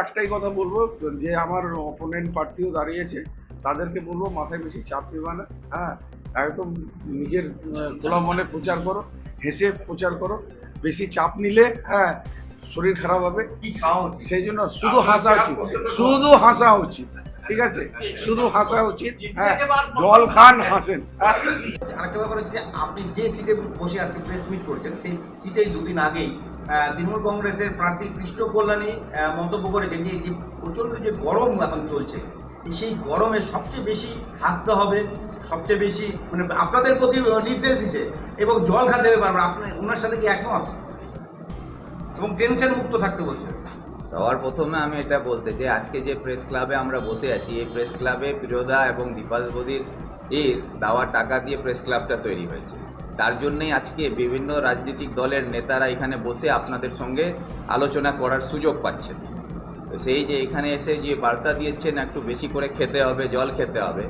একটাই কথা বলব, যে আমার অপোনেন্ট প্রার্থীও দাঁড়িয়েছে, তাদেরকে বলব মাথায় বেশি চাপ নেবা না হ্যাঁ? একদম নিজের খোলা মনে প্রচার করো, হেসে প্রচার করো, বেশি চাপ নিলে হ্যাঁ শরীর খারাপ হবে, সেই জন্য শুধু হাসা উচিত, শুধু হাসা উচিত, ঠিক আছে? শুধু হাসা উচিত হ্যাঁ জল খান, হাসেন। আরেকটা ব্যাপার হচ্ছে আপনি যে সিটে বসে আজকে প্রেস মিট করছেন, সেই সিটেই দুদিন আগেই তৃণমূল কংগ্রেসের প্রার্থী কৃষ্ণ কল্যাণী মন্তব্য করেছেন যে, এই যে গরম এখন চলছে, সেই গরমে সবচেয়ে বেশি হাসতে হবে, সবচেয়ে বেশি মানে আপনাদের প্রতি নির্দেশ দিচ্ছে এবং জল খাতে বারবার। আপনি ওনার সাথে কি একমত? এবং টেনশন মুক্ত থাকতে বলছে সবার প্রথমে আমি এটা বলতে চাই, আজকে যে প্রেস ক্লাবে আমরা বসে আছি, এই প্রেস ক্লাবে প্রিয়দা এবং দীপাল বদির এর দেওয়া টাকা দিয়ে প্রেস ক্লাবটা তৈরি হয়েছে। তার জন্যই আজকে বিভিন্ন রাজনৈতিক দলের নেতারা এখানে বসে আপনাদের সঙ্গে আলোচনা করার সুযোগ পাচ্ছেন। তো সেই যে এখানে এসে যে বার্তা দিয়েছেন, একটু বেশি করে খেতে হবে, জল খেতে হবে।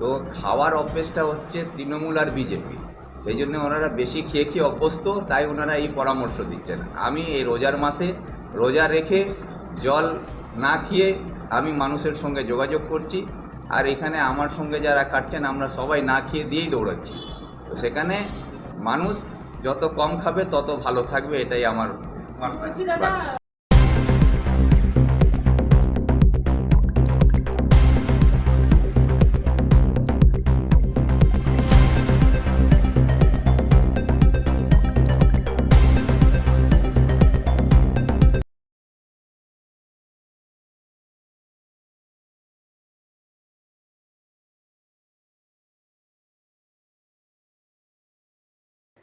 তো খাওয়ার অভ্যেসটা হচ্ছে তৃণমূল আর বিজেপি। সেই জন্য ওনারা বেশি খেয়ে খেয়ে অভ্যস্ত, তাই ওনারা এই পরামর্শ দিচ্ছেন। আমি এই রোজার মাসে রোজা রেখে জল না খেয়ে আমি মানুষের সঙ্গে যোগাযোগ করছি। আর এখানে আমার সঙ্গে যারা কাটছেন আমরা সবাই না খেয়ে দিয়েই দৌড়াচ্ছি। তো সেখানে মানুষ যত কম খাবে তত ভালো থাকবে এটাই আমার